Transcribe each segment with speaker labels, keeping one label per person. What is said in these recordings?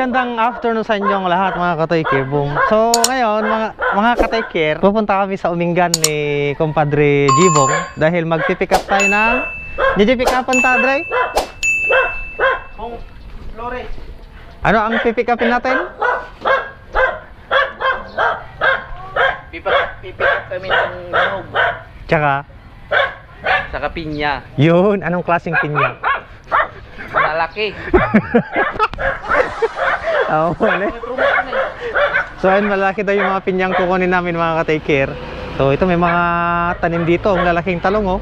Speaker 1: magandang afternoon sa inyong lahat mga katoy kibong. So ngayon mga, mga care, pupunta kami sa umingan ni kumpadre Jibong dahil magpipick up tayo ng... Did you pick up ang tadre?
Speaker 2: Kung
Speaker 1: Ano ang pipick upin natin?
Speaker 2: pipick, up kami ng nyog
Speaker 1: Tsaka,
Speaker 2: sa kapinya.
Speaker 1: yun, anong klaseng pinya?
Speaker 2: Malaki.
Speaker 1: Oo, mali. So ayun, malaki daw yung mga pinyang kukunin namin mga ka-take care. So ito may mga tanim dito, ang lalaking talong oh.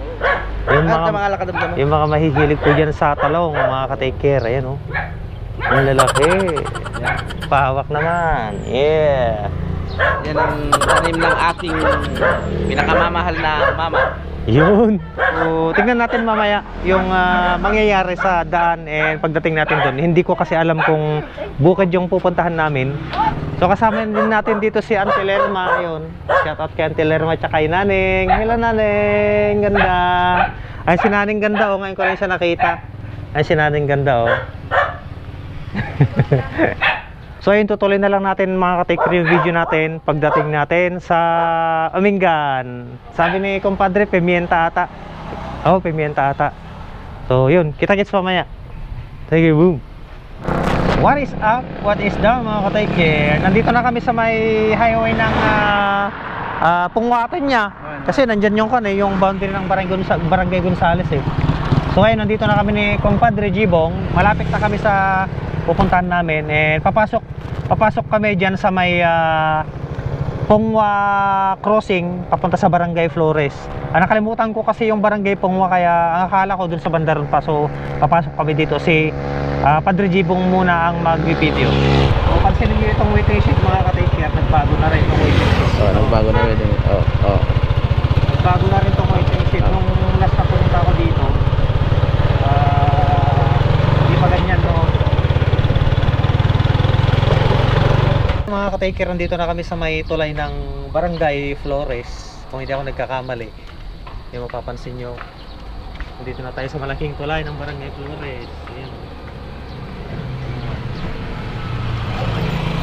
Speaker 1: Yung mga,
Speaker 2: mga
Speaker 1: yung mga mahihilig po dyan sa talong, mga ka-take care. Ayan oh. Ang lalaki. Pahawak naman. Yeah.
Speaker 2: Yan ang tanim ng ating pinakamamahal na mama.
Speaker 1: Yun. So, tingnan natin mamaya yung ah, mangyayari sa daan and pagdating natin doon. Hindi ko kasi alam kung bukid yung pupuntahan namin. So kasama din natin dito si Auntie Lerma, yun. Shout out kay Auntie Lerma at kay Naning. Hello Naning, ganda. Ay si Naning ganda oh, ngayon ko lang siya nakita. Ay si Naning ganda oh. So ayun, tutuloy na lang natin mga ka-take review video natin pagdating natin sa Amingan. Sabi ni kumpadre, pimienta ata. Oh, pimienta ata. So yun, kita-kits mamaya. Sige, boom. What is up? What is down mga ka-take care? Nandito na kami sa may highway ng uh, uh, Pungwatan niya. Kasi nandyan yung kan eh, yung boundary ng Barangay, Gonsa- Barangay Gonzales eh. So ngayon, nandito na kami ni Compadre Jibong. Malapit na kami sa pupuntahan namin. And papasok, papasok kami dyan sa may ah, Pongwa crossing papunta sa Barangay Flores. Ah, nakalimutan ko kasi yung Barangay Pongwa kaya ang akala ko dun sa bandaron pa. So papasok kami dito. Si ah, Padre Jibong muna ang mag-video. So pansinin niyo itong waiting sheet mga ka-take. Nagbago na rin itong waiting sheet.
Speaker 2: Oh, nagbago na rin. Oh, oh.
Speaker 1: Bago na rin itong waiting sheet. Nung last na pumunta ako dito, ah, hindi pa ganyan no. Mga ka-taker, nandito na kami sa may tulay ng Barangay Flores. Kung hindi ako nagkakamali. Yung mapapansin nyo. Nandito na tayo sa malaking tulay ng Barangay Flores. Ayan.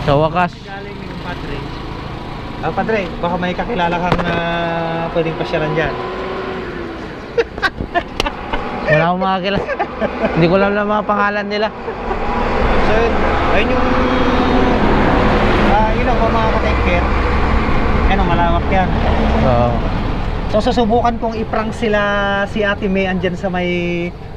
Speaker 2: Sa wakas.
Speaker 1: Galing yung padre. Ah, padre, baka may kakilala kang ah, pwedeng pasyaran dyan.
Speaker 2: Wala akong makakila. Hindi ko alam na mga pangalan nila.
Speaker 1: So, yun, ayun yung yun ang mga ka-take care. Yan ang malawak yan.
Speaker 2: Oo.
Speaker 1: So, susubukan kong iprank sila si Ate May andyan sa may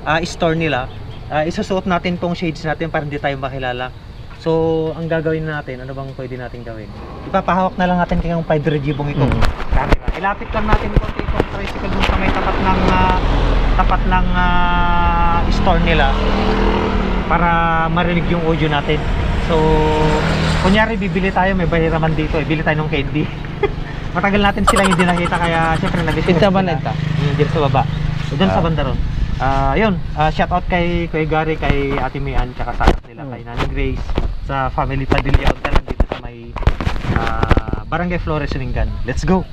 Speaker 1: ah, store nila. Ah, isusuot natin tong shades natin para hindi tayo makilala. So, ang gagawin natin, ano bang pwede natin gawin? Ipapahawak na lang natin kayong Padre Jibong itong
Speaker 2: Mm.
Speaker 1: camera. Ilapit lang natin konti itong tricycle dun sa may tapat ng ah, tapat ng ah, store nila para marinig yung audio natin. So, kunyari bibili tayo, may bahiraman dito, eh. bili tayo ng candy. Matagal natin silang hindi nakita kaya syempre nag-discuss
Speaker 2: Kita ba
Speaker 1: sila.
Speaker 2: nagta?
Speaker 1: Dito sa baba. Doon sa
Speaker 2: Ah.
Speaker 1: banda ron. Ah, yun. Ah, shout out kay kay Gary, kay Ate Mian, tsaka sa nila,
Speaker 2: Hmm.
Speaker 1: kay Nanay Grace, sa family Padilla Hotel dito sa may Barangay Flores, Sumingan. Let's go.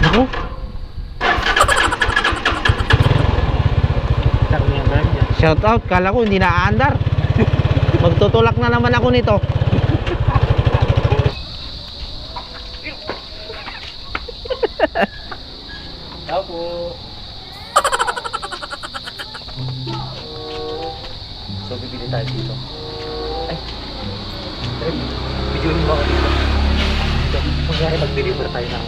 Speaker 1: Naku. Dami yung bag dyan.
Speaker 2: Shout out. Kala ko hindi na aandar. Magtutulak na naman ako nito.
Speaker 1: Tao po. So, bibili tayo dito. Ay. Videoin mo ako dito. Dito. Kunyari mag-deliver tayo ng,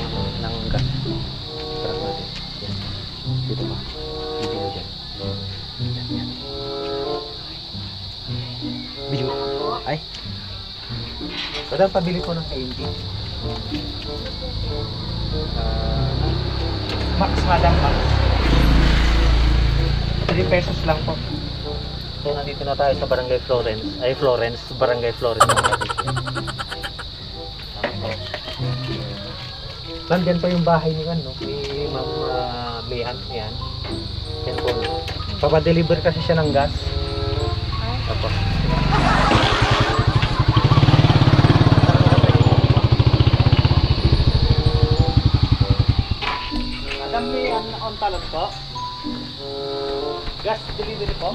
Speaker 1: Madam, pabili ko ng candy. Ah, Max, madam, Max. 3 pesos lang po. So, nandito na tayo sa Barangay Florence. Ay, Florence. Barangay Florence. Nandyan pa yung bahay ni ano, ni Ma'am uh, Mayhan. Yan. Yan po. Papadeliver kasi siya ng gas. On talon po. Gas delivery po.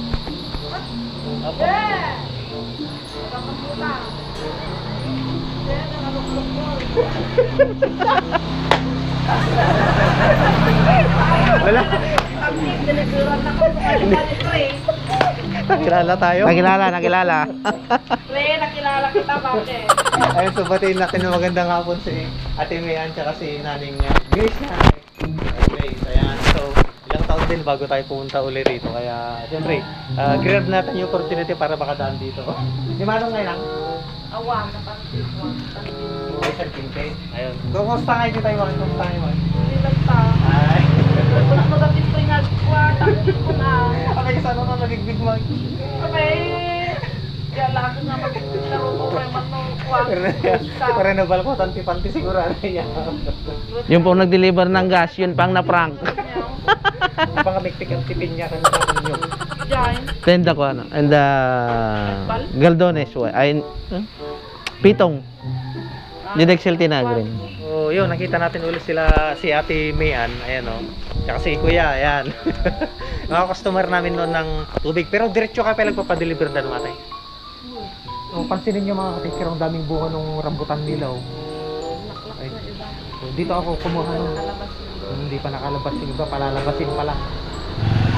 Speaker 1: Wala. Nakilala tayo.
Speaker 2: Nakilala, nakilala.
Speaker 3: Pre, nakilala kita, bakit?
Speaker 1: Ayun, so batiin natin ng magandang hapon si Ate Mayan tsaka si Naning Grace na. Okay, so ayan. So, din bago tayo pumunta uli rito. Kaya, siyempre, uh, grab natin yung opportunity para makadaan dito. Di manong ngayon lang?
Speaker 3: Awang, napang
Speaker 1: Ay, Quinte. Ayun. Kumusta kayo dito tayo? Kumusta kayo? man?
Speaker 3: Hindi lang ta.
Speaker 1: Ay.
Speaker 3: Mo dati ito yung nagkuha, ko na.
Speaker 1: Kapag sana ka nagigbig mo.
Speaker 3: Sabi, kaya lahat ko nga maglaro ko kay Mano kuha.
Speaker 1: Para na balko, tanti-panti siguro. Ano?
Speaker 2: Yung po nag-deliver ng gas, yun pang na-prank.
Speaker 1: Baka miktik ang tipin niya kan sa inyo.
Speaker 3: Diyan.
Speaker 2: Tenda ko ano. And uh, Galdones. wa- Ay, huh? Pitong. Didexel Tinagrin.
Speaker 1: Oh, yun, nakita natin ulit sila si Ate Mayan, ayan oh. Tsaka si Kuya, ayan. Mga customer namin noon ng tubig, pero diretso ka pa nagpapadeliver na namatay. Oh, pansinin niyo mga katikir, ang daming bunga ng rambutan nila oh. Ay. So, dito ako kumuha nung hindi pa nakalabas yung iba, palalabasin pa lang.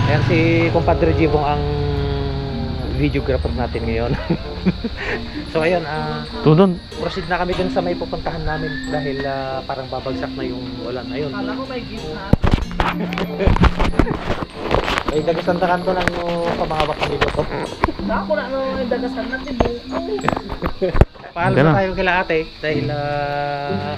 Speaker 1: Ayan si Compadre Jibong ang videographer natin ngayon. so ayun, ah
Speaker 2: Tudon.
Speaker 1: proceed na kami dun sa may pupuntahan namin dahil ah, parang babagsak na yung ulan. Ayun.
Speaker 3: Kala ko may gift na.
Speaker 1: Ay, dagasan na kanto ng uh, pamahawak kami dito.
Speaker 3: Ako na no, dagasan na si
Speaker 2: Ganun.
Speaker 1: na tayo kila ate dahil uh,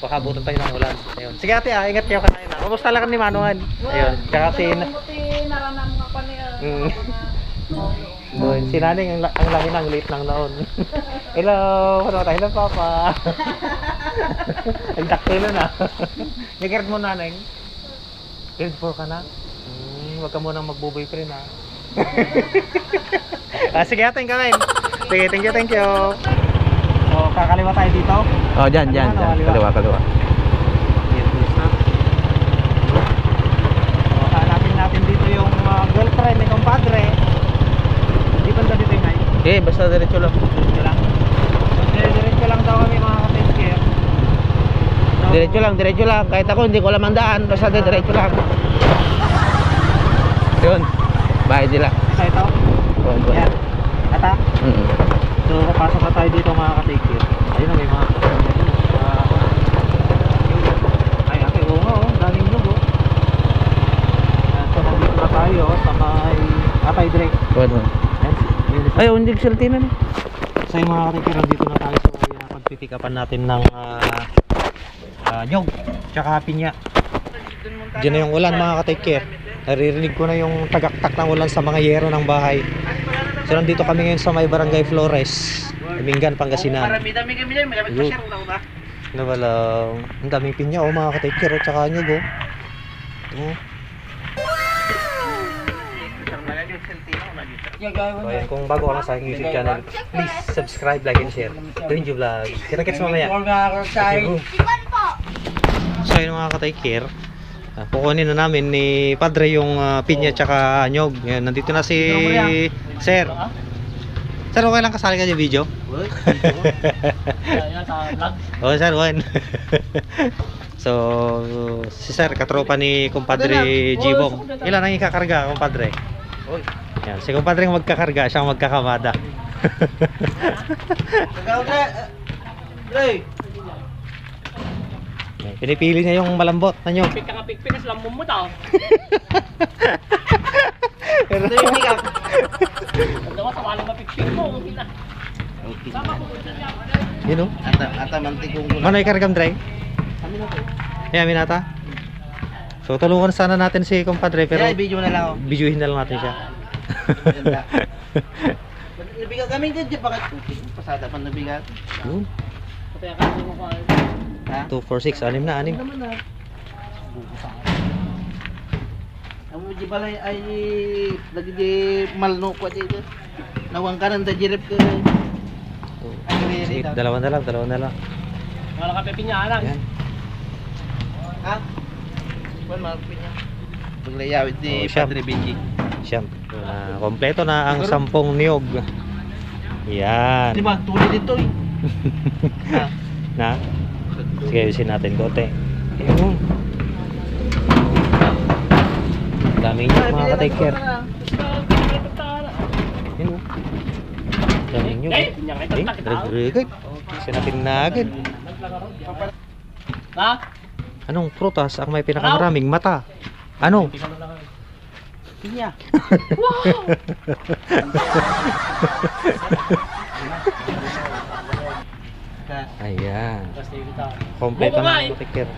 Speaker 1: pakabutan tayo ng ulan. Ayun. Sige ate, ah, ingat kayo kanain na. Kumusta lang ni Manuan? Ayun. Tsaka si,
Speaker 3: Buti naranam nga pa niya.
Speaker 1: Mm. Doon, si Naning ang, ang laki ng late ng naon. Hello, ano tayo na papa? ang daktilo na. Grade mo naneng? Grade 4 ka na? Hmm, wag ka munang magbo-boyfriend ha. ah, sige, ating kamay. Sige, thank you, thank you. So, kakaliwa tayo dito.
Speaker 2: Oh, dyan, dyan, dyan. Kaliwa, kaliwa.
Speaker 1: So, hanapin natin dito yung uh, girlfriend ni compadre. Di ba dito yung?
Speaker 2: Eh, basta diretso lang.
Speaker 1: Diretso lang. So, diretso lang daw kami mga ka-take So,
Speaker 2: Diretso lang, diretso lang. Kahit ako hindi ko alam ang daan, basta diretso lang. Bahay nila.
Speaker 1: Isa ito.
Speaker 2: Yun.
Speaker 1: Yan. Ata.
Speaker 2: Mm.
Speaker 1: So, papasok na tayo dito mga ka-take care. Ayun na, may mga Ah, ay, ate, oo nga, oh. Daming oh. Yan, So, nandito na tayo oh, sa may Atay. Yan. Yun.
Speaker 2: Ay, undig silti na.
Speaker 1: So yung mga katikira dito na tayo sa uh, pagpipikapan natin ng uh, uh, nyog tsaka pinya. Diyan na yung ulan mga katikir. Naririnig ko na yung tagaktak ng ulan sa mga yero ng bahay. So nandito kami ngayon sa may barangay Flores, Mingan, Pangasinan. Ano ba lang? Ang daming pinya oh mga katikir at tsaka nyog oh. Oh. So ayan, kung bago ka lang sa aking YouTube channel, please subscribe, like, and share. Doon yung vlog. Kita-kits mamaya. So yun mga kataykir, uh, kukunin na namin ni Padre yung uh, pinya tsaka nyog. Yan, nandito na si Sir. Sir, okay lang kasali ka sa video? Oo, sir, one. so, si Sir, katropa ni kumpadre Jibong. Ilan ang ikakarga, kumpadre? Yan, si kumpadre ang magkakarga, siya ang magkakamada. Yan, Pinipili niya yung malambot na nyog.
Speaker 3: Pika nga pikpikas lang mo daw.
Speaker 1: Pero,
Speaker 3: Ang dawa, sama lang mapikpik mo. Sama ko sa niya.
Speaker 1: yun o.
Speaker 2: Ata, ata mantikong ko
Speaker 1: Mano ikargam, Dre? Yeah, minata. So, tulungan sana natin si kumpadre, pero
Speaker 2: video na lang ako.
Speaker 1: bidyuhin na lang natin siya.
Speaker 2: Nabigat kami dyan, di bakit? Pasada pa nabigat.
Speaker 1: Yun.
Speaker 3: Kaya kasi mo ko.
Speaker 2: Ha?
Speaker 1: 2, 4, 6, anim na, anim.
Speaker 2: Amo di pala ay lagi di malno ko dito. Nawang kanan da jirep ko.
Speaker 1: Sige, dalawa na lang, dalawa na lang.
Speaker 3: Wala ka pepinyahan.
Speaker 1: Yan.
Speaker 2: Ha? Kuan mal pinya. Paglayawit
Speaker 1: Oh,
Speaker 2: di
Speaker 1: siya.
Speaker 2: Padre Benji.
Speaker 1: Siyam. Na kompleto na ang sampung niyog. Yan.
Speaker 2: Di ba? Tulad dito eh. Ah.
Speaker 1: Na? Sige, ayusin natin kote. Ayun. Daming niyog mga ka-take care. Yun oh. Daming niyog.
Speaker 3: Eh,
Speaker 1: ragregay. Kasi natin nagin.
Speaker 3: Ha?
Speaker 1: Anong prutas ang may pinakamaraming mata? Ano?
Speaker 3: Pinya.
Speaker 1: Ayan.
Speaker 3: Tapos dito.
Speaker 1: Kompleto na
Speaker 3: eh.
Speaker 1: ang take care.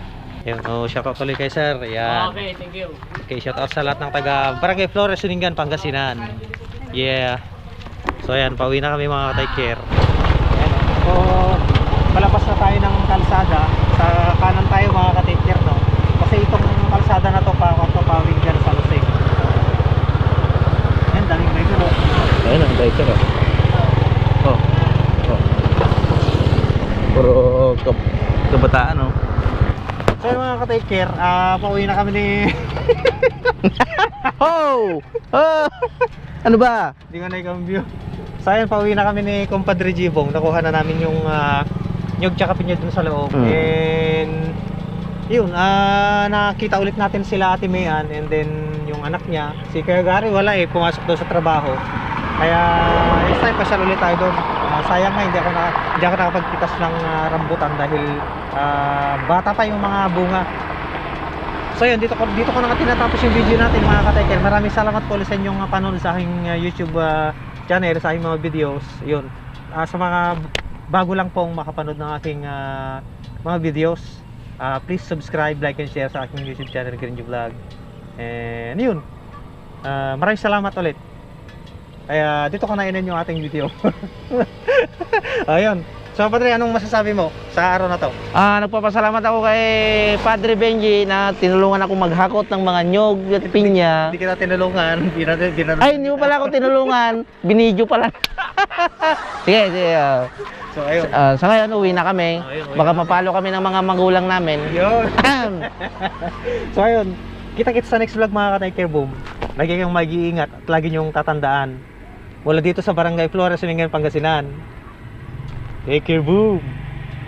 Speaker 1: Ayun, oh, shout out ulit kay sir. Ayan.
Speaker 3: Okay, thank you.
Speaker 1: Okay, shout out sa lahat ng taga Barangay Flores, Suningan, Pangasinan. Yeah. So ayan, pauwi na kami mga care. Ayan, so palabas na tayo ng kalsada. Sa kanan tayo mga ka-take care, no? Kasi itong kalsada na to pa ako pawing dyan sa Lusig. Ayan, daming biker, oh.
Speaker 2: Ayun ang biker oh. Oh. oh. Puro kab kabataan oh.
Speaker 1: So yun, mga ka-take care, ah, pauwi na kami ni...
Speaker 2: Oh! Oh! Ano ba?
Speaker 1: Hindi ko na i-cambio. So ayun, pauwi na kami ni Compadre Jibong. Nakuha na namin yung uh, nyog tsaka pinya dun sa loob.
Speaker 2: Mm.
Speaker 1: And yun, ah nakita ulit natin sila Ate Mayan and then yung anak niya, si Kuya Gary wala eh, pumasok daw sa trabaho. Kaya next time pasyal ulit tayo doon. Ah, sayang nga hindi ako na hindi ako nakapagpitas ng ah, rambutan dahil ah, bata pa yung mga bunga. So yun, dito ko, dito ko na tinatapos yung video natin mga ka-taker. Maraming salamat po sa inyong uh, panonood sa aking uh, YouTube uh, channel, sa aking mga videos. Yun. Ah, sa mga bago lang pong makapanood ng aking uh, mga videos, ah, please subscribe, like, and share sa aking YouTube channel, Green Vlog. And yun. Ah, maraming salamat ulit. Kaya dito ko na inin yung ating video. Ayun. So, Padre, anong masasabi mo sa araw na to?
Speaker 2: Ah, nagpapasalamat ako kay Padre Benji na tinulungan ako maghakot ng mga nyog at pinya.
Speaker 1: Hindi kita tinulungan. Hindi natin, natin.
Speaker 2: Ay, hindi mo pala ako tinulungan. Binidyo pala. sige, sige. ah.
Speaker 1: So, ayun.
Speaker 2: Ah, sa ngayon, uwi na kami.
Speaker 1: Ayun, uwi
Speaker 2: Baka
Speaker 1: na.
Speaker 2: mapalo kami ng mga magulang namin.
Speaker 1: Yun. so ayun, kita-kits sa next vlog mga ka-Tiger Boom. Lagi kayong mag-iingat at lagi nyong tatandaan. Mula dito sa Barangay Flores, Sumingan, Pangasinan. Take care, boom!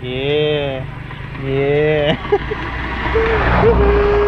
Speaker 1: Yeah! Yeah!